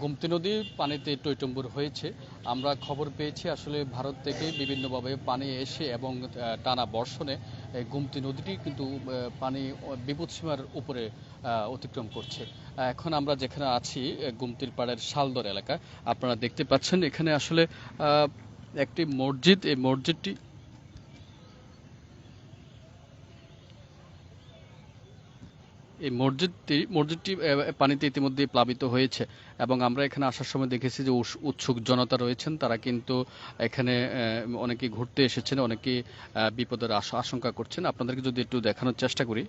গোমতী নদী পানিতে টইটম্বুর হয়েছে। আমরা খবর পেয়েছি, আসলে ভারত থেকে বিভিন্নভাবে পানি এসে এবং টানা বর্ষণে গোমতী নদীটি কিন্তু পানি বিপদসীমার উপরে অতিক্রম করছে। এখন আমরা যেখানে আছি গুমতির পাড়ের শালদর এলাকা আপনারা দেখতে পাচ্ছেন, এখানে আসলে একটি মসজিদ, এই মসজিদটি এই মসজিদটি মসজিদটি পানিতে ইতিমধ্যে প্লাবিত হয়েছে এবং আমরা এখানে আসার সময় দেখেছি যে উৎসুক জনতা রয়েছেন। তারা কিন্তু এখানে অনেকে ঘুরতে এসেছেন, অনেকে বিপদের আশ- আশঙ্কা করছেন। আপনাদেরকে যদি একটু দেখানোর চেষ্টা করি।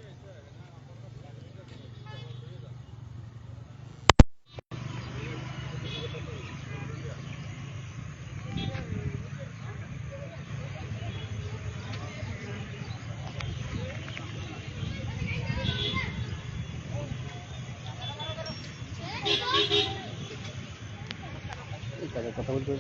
কথা বলতে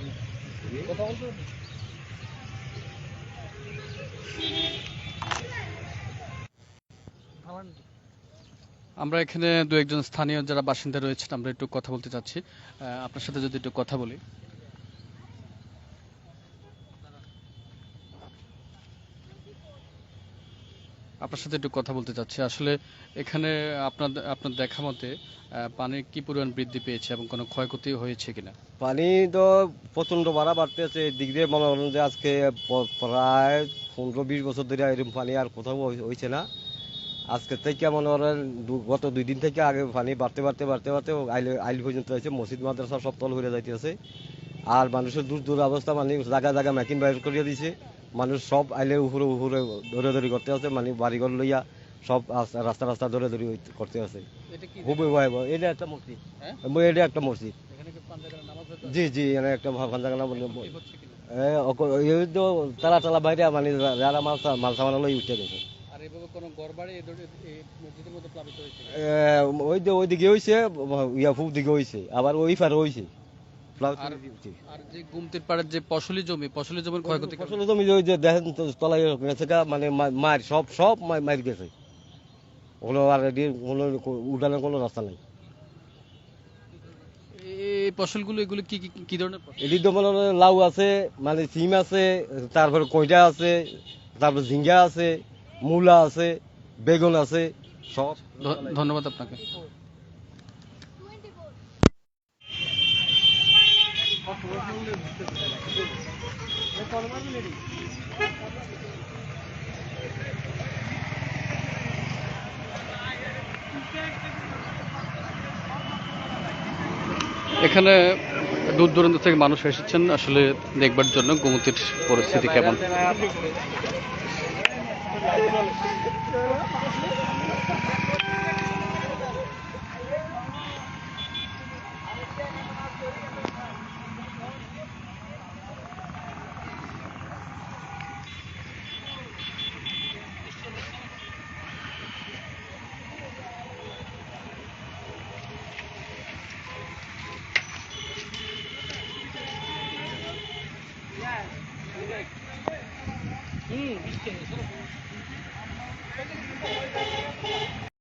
আমরা এখানে দু একজন স্থানীয় যারা বাসিন্দা রয়েছেন আমরা একটু কথা বলতে চাচ্ছি। আপনার সাথে যদি একটু কথা বলি। আপনার সাথে একটু কথা বলতে চাচ্ছি। আসলে এখানে আপনার আপনার দেখা মতে পানির কি পরিমাণ বৃদ্ধি পেয়েছে এবং কোনো ক্ষয়ক্ষতি হয়েছে কিনা? পানি তো প্রচণ্ড বাড়া বাড়তেছে দিক দিয়ে মনে করেন যে আজকে প্রায় পনেরো বিশ বছর ধরে এরকম পানি আর কোথাও হয়েছে না। আজকে থেকে মনে করেন গত দুই দিন থেকে আগে পানি বাড়তে বাড়তে বাড়তে বাড়তে আইল আইল পর্যন্ত হয়েছে। মসজিদ, মাদ্রাসা সব তল হয়ে যাইতেছে। আর মানুষের দূর দূর অবস্থা মানে জায়গা জায়গা মেকিং বাইর করিয়ে দিছে। মানুষ সব আইলে উপরে উপরে ধরে ধরে করতে আছে মানে বাড়িঘর লইয়া সব রাস্তা রাস্তা ধরে ধরে করতে আছে। ভয়াবহ। এটা একটা মসজিদ। হ্যাঁ? এটা একটা মসজিদ? জি জি এখানে একটা তো তালা টালা বাইরে মানে যারা মাল মাল সামান লই উঠে গেছে। হয়েছে? ওই দিকে হইছে ইয়া ফুক দিকে হইছে আবার ওই পারে হইছে। প্লাস আর- আর যে গুমতির পাড়ের যে ফসলি জমি ফসলি জমির ক্ষয়ক্ষতি কেমন? জমি ওই যে দেখেন তলায় গেছে মানে মার সব সব মার গেছে। ওগুলো আর কোনো উঠানোর কোনো রাস্তা নাই। এই ফসলগুলো এগুলো কি কি কি ধরনের এটি তো মনে লাউ আছে মানে সিম আছে তারপরে কইটা আছে তারপর ঝিঙ্গা আছে মূলা আছে বেগুন আছে সব ধন্যবাদ আপনাকে। এখানে দূর দূরান্ত থেকে মানুষ এসেছেন। আসলে দেখবার জন্য গোমতির পরিস্থিতি কেমন? うん、見て、その。